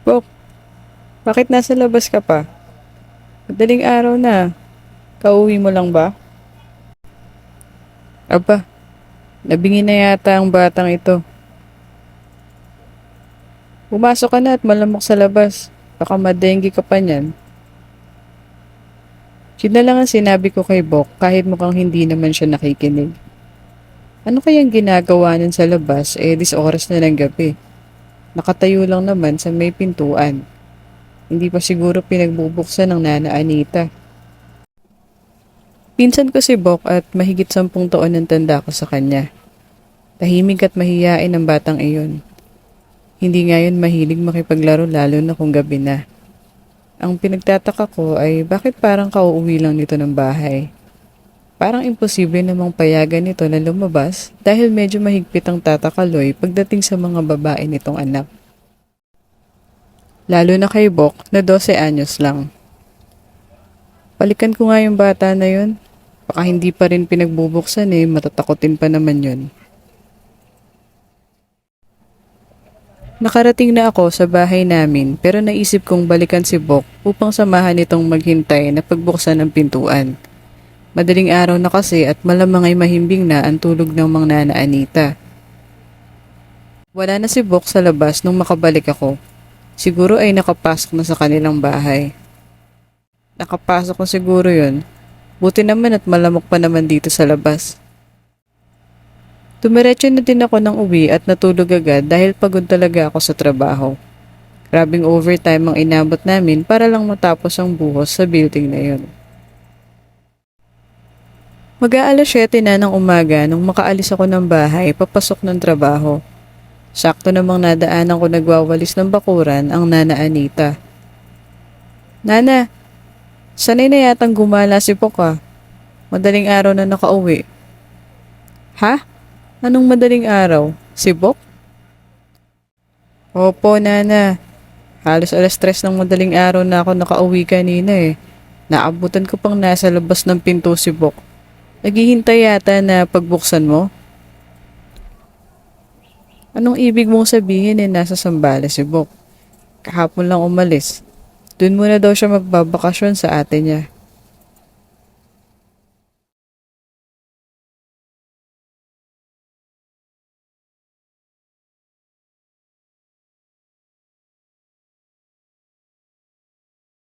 Bok, bakit nasa labas ka pa? Madaling araw na. Kauwi mo lang ba? Aba, nabingi na yata ang batang ito. Pumasok ka na at malamok sa labas. Baka madenggi ka pa niyan. Yun na lang ang sinabi ko kay Bok kahit mukhang hindi naman siya nakikinig. Ano kayang ginagawa nun sa labas eh dis oras na ng gabi? Nakatayo lang naman sa may pintuan. Hindi pa siguro pinagbubuksan ng Nana Anita. Pinsan ko si Bok at mahigit sampung taon ang tanda ko sa kanya. Tahimik at mahiyain ang batang iyon. Hindi ngayon mahilig makipaglaro lalo na kung gabi na. Ang pinagtataka ko ay bakit parang kauuwi lang nito ng bahay. Parang imposible namang payagan nito na lumabas dahil medyo mahigpit ang tatakaloy pagdating sa mga babae nitong anak. Lalo na kay Bok na 12 anyos lang. Palikan ko nga yung bata na yun. Baka hindi pa rin pinagbubuksan eh, matatakotin pa naman yun. Nakarating na ako sa bahay namin pero naisip kong balikan si Bok upang samahan itong maghintay na pagbuksan ng pintuan. Madaling araw na kasi at malamang ay mahimbing na ang tulog ng mga nana Anita. Wala na si Bok sa labas nung makabalik ako. Siguro ay nakapasok na sa kanilang bahay. Nakapasok na siguro yun. Buti naman at malamok pa naman dito sa labas. Tumiretso na din ako ng uwi at natulog agad dahil pagod talaga ako sa trabaho. Grabing overtime ang inabot namin para lang matapos ang buhos sa building na yun. Mag-aalas 7 na ng umaga nung makaalis ako ng bahay papasok ng trabaho. Sakto namang nadaanan ko nagwawalis ng bakuran ang Nana Anita. Nana, sanay na yatang gumala si Poka. Madaling araw na nakauwi. Ha? Anong madaling araw? Si Bok? Opo, Nana. Halos alas tres ng madaling araw na ako nakauwi kanina eh. Naabutan ko pang nasa labas ng pinto si Bok. Naghihintay yata na pagbuksan mo? Anong ibig mong sabihin eh nasa Sambales si Bok? Kahapon lang umalis. Doon muna daw siya magbabakasyon sa ate niya.